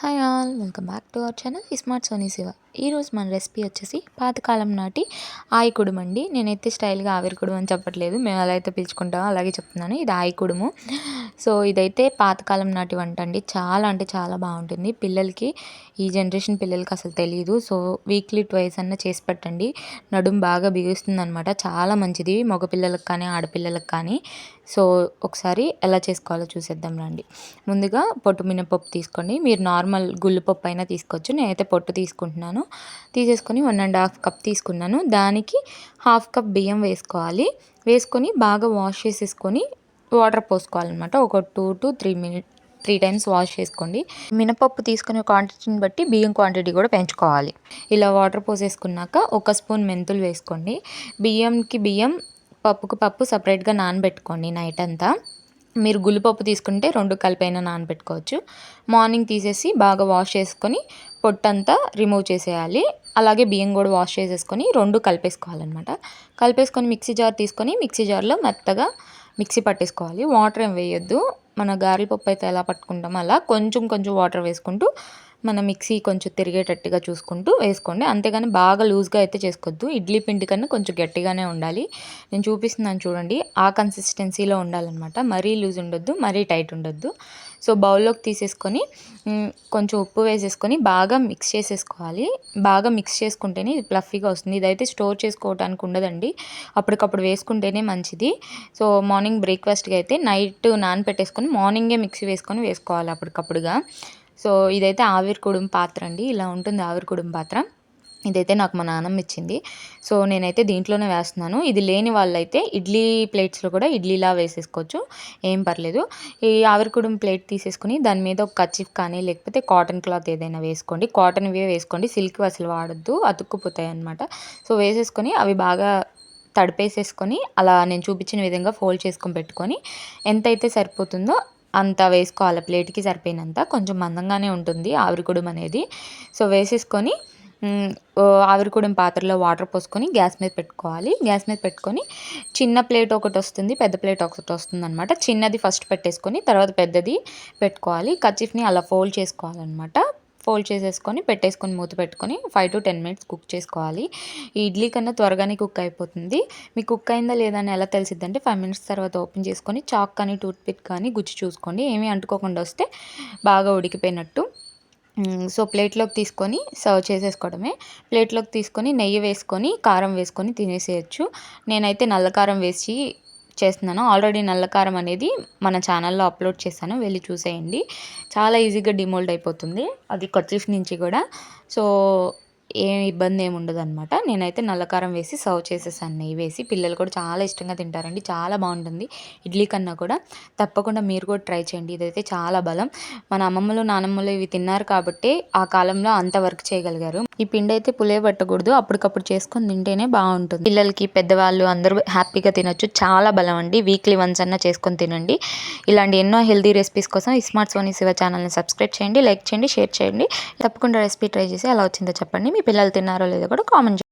Hi all, welcome back to our channel Smart Sony Siva. ఈరోజు మన recipe వచ్చేసి పాతకాలం నాటి ఆయకుడుము అండి నేనైతే స్టైల్గా ఆవిరికుడుము అని చెప్పట్లేదు మేము అలా అయితే పిలుచుకుంటామో అలాగే చెప్తున్నాను ఇది ఆయకుడుము సో ఇదైతే పాతకాలం నాటి వంట అండి చాలా అంటే చాలా బాగుంటుంది పిల్లలకి ఈ జనరేషన్ పిల్లలకి అసలు తెలియదు సో వీక్లీ ట్వైస్ అన్న చేసి పెట్టండి నడుము బాగా బిగుస్తుంది అనమాట చాలా మంచిది మగపిల్లలకు కానీ ఆడపిల్లలకు కానీ సో ఒకసారి ఎలా చేసుకోవాలో చూసేద్దాం రండి ముందుగా పొట్టు మినపప్పు తీసుకోండి మీరు నార్మల్ గుళ్ళు పప్పు అయినా తీసుకోవచ్చు నేనైతే పొట్టు తీసుకుంటున్నాను తీసేసుకొని వన్ అండ్ హాఫ్ కప్ తీసుకున్నాను దానికి హాఫ్ కప్ బియ్యం వేసుకోవాలి వేసుకొని బాగా వాష్ చేసేసుకొని వాటర్ పోసుకోవాలన్నమాట ఒక two to three minute three times wash చేసుకోండి మినపప్పు తీసుకునే క్వాంటిటీని బట్టి బియ్యం క్వాంటిటీ కూడా పెంచుకోవాలి ఇలా వాటర్ పోసేసుకున్నాక ఒక స్పూన్ మెంతులు వేసుకోండి బియ్యంకి బియ్యం పప్పుకు పప్పు సపరేట్గా నానబెట్టుకోండి నైట్ అంతా మీరు గుల్లిపప్పు తీసుకుంటే రెండు కలిపైన నానబెట్టుకోవచ్చు మార్నింగ్ తీసేసి బాగా వాష్ చేసుకొని పొట్టంతా రిమూవ్ చేసేయాలి అలాగే బియ్యం కూడా వాష్ చేసేసుకొని రెండు కలిపేసుకోవాలన్నమాట కలిపేసుకొని మిక్సీ జార్ తీసుకొని మిక్సీ జార్లో మెత్తగా మిక్సీ పట్టేసుకోవాలి వాటర్ ఏం వేయొద్దు మన గారెల పప్పు అయితే ఎలా పట్టుకుంటామో అలా కొంచెం కొంచెం వాటర్ వేసుకుంటూ మన మిక్సీ కొంచెం తిరిగేటట్టుగా చూసుకుంటూ వేసుకోండి అంతేగాని బాగా లూజ్గా అయితే చేసుకోవద్దు ఇడ్లీ పిండి కన్నా కొంచెం గట్టిగానే ఉండాలి నేను చూపిస్తున్నాను చూడండి ఆ కన్సిస్టెన్సీలో ఉండాలన్నమాట మరీ లూజ్ ఉండొద్దు మరీ టైట్ ఉండొద్దు సో బౌల్లోకి తీసేసుకొని కొంచెం ఉప్పు వేసేసుకొని బాగా మిక్స్ చేసేసుకోవాలి బాగా మిక్స్ చేసుకుంటేనే ఇది ప్లఫీగా వస్తుంది ఇదైతే స్టోర్ చేసుకోవడానికి ఉండదండి అప్పటికప్పుడు వేసుకుంటేనే మంచిది సో మార్నింగ్ బ్రేక్ఫాస్ట్కి అయితే నైట్ పెట్టేసుకొని మార్నింగే మిక్సీ వేసుకొని వేసుకోవాలి అప్పటికప్పుడుగా సో ఇదైతే ఆవిరి కుడుం పాత్ర అండి ఇలా ఉంటుంది ఆవిరి కుడుం పాత్ర ఇదైతే నాకు మా నాన్నమ్మ ఇచ్చింది సో నేనైతే దీంట్లోనే వేస్తున్నాను ఇది లేని వాళ్ళైతే ఇడ్లీ ప్లేట్స్లో కూడా ఇడ్లీలా వేసేసుకోవచ్చు ఏం పర్లేదు ఈ ఆవిరికుడుం ప్లేట్ తీసేసుకుని దాని మీద ఒక కచ్చిఫ్ కానీ లేకపోతే కాటన్ క్లాత్ ఏదైనా వేసుకోండి కాటన్ ఇవే వేసుకోండి సిల్క్ అసలు వాడద్దు అతుక్కుపోతాయి అనమాట సో వేసేసుకొని అవి బాగా తడిపేసేసుకొని అలా నేను చూపించిన విధంగా ఫోల్డ్ చేసుకొని పెట్టుకొని ఎంతైతే సరిపోతుందో అంత వేసుకోవాలి ప్లేట్కి సరిపోయినంత కొంచెం మందంగానే ఉంటుంది ఆవిరికుడం అనేది సో వేసేసుకొని ఆవిరికూడిన పాత్రలో వాటర్ పోసుకొని గ్యాస్ మీద పెట్టుకోవాలి గ్యాస్ మీద పెట్టుకొని చిన్న ప్లేట్ ఒకటి వస్తుంది పెద్ద ప్లేట్ ఒకటి వస్తుంది అనమాట చిన్నది ఫస్ట్ పెట్టేసుకొని తర్వాత పెద్దది పెట్టుకోవాలి కచ్చిఫ్ని అలా ఫోల్డ్ చేసుకోవాలన్నమాట ఫోల్డ్ చేసేసుకొని పెట్టేసుకొని మూత పెట్టుకొని five to ten minutes cook చేసుకోవాలి ఈ ఇడ్లీ కన్నా త్వరగానే కుక్ అయిపోతుంది మీకు కుక్ అయిందా లేదా అని ఎలా తెలిసిద్దంటే ఫైవ్ మినిట్స్ తర్వాత ఓపెన్ చేసుకొని చాక్ కానీ టూత్ పిక్ కానీ గుచ్చి చూసుకోండి ఏమీ అంటుకోకుండా వస్తే బాగా ఉడికిపోయినట్టు సో ప్లేట్లోకి తీసుకొని సర్వ్ చేసేసుకోవడమే ప్లేట్లోకి తీసుకొని నెయ్యి వేసుకొని కారం వేసుకొని తినేసేయచ్చు నేనైతే నల్ల కారం వేసి చేస్తున్నాను ఆల్రెడీ నల్లకారం అనేది మన ఛానల్లో అప్లోడ్ చేశాను వెళ్ళి చూసేయండి చాలా ఈజీగా డిమోల్డ్ అయిపోతుంది అది కర్చీఫ్ నుంచి కూడా సో ఏ ఇబ్బంది ఏమి ఉండదు అనమాట నేనైతే నల్లకారం వేసి సర్వ్ చేసేసాను నెయ్యి వేసి పిల్లలు కూడా చాలా ఇష్టంగా తింటారండి చాలా బాగుంటుంది ఇడ్లీ కన్నా కూడా తప్పకుండా మీరు కూడా ట్రై చేయండి ఇదైతే చాలా బలం మన అమ్మమ్మలు నానమ్మలు ఇవి తిన్నారు కాబట్టి ఆ కాలంలో అంత వర్క్ చేయగలిగారు ఈ పిండి అయితే పులే పట్టకూడదు అప్పటికప్పుడు చేసుకొని తింటేనే బాగుంటుంది పిల్లలకి పెద్దవాళ్ళు అందరూ హ్యాపీగా తినొచ్చు చాలా బలం అండి వీక్లీ వన్స్ అన్న చేసుకొని తినండి ఇలాంటి ఎన్నో హెల్దీ రెసిపీస్ కోసం స్మార్ట్ సోనీ శివ ఛానల్ని సబ్స్క్రైబ్ చేయండి లైక్ చేయండి షేర్ చేయండి తప్పకుండా రెసిపీ ట్రై చేసి అలా వచ్చిందో చెప్పండి మీ పిల్లలు తిన్నారో లేదో కూడా కామెంట్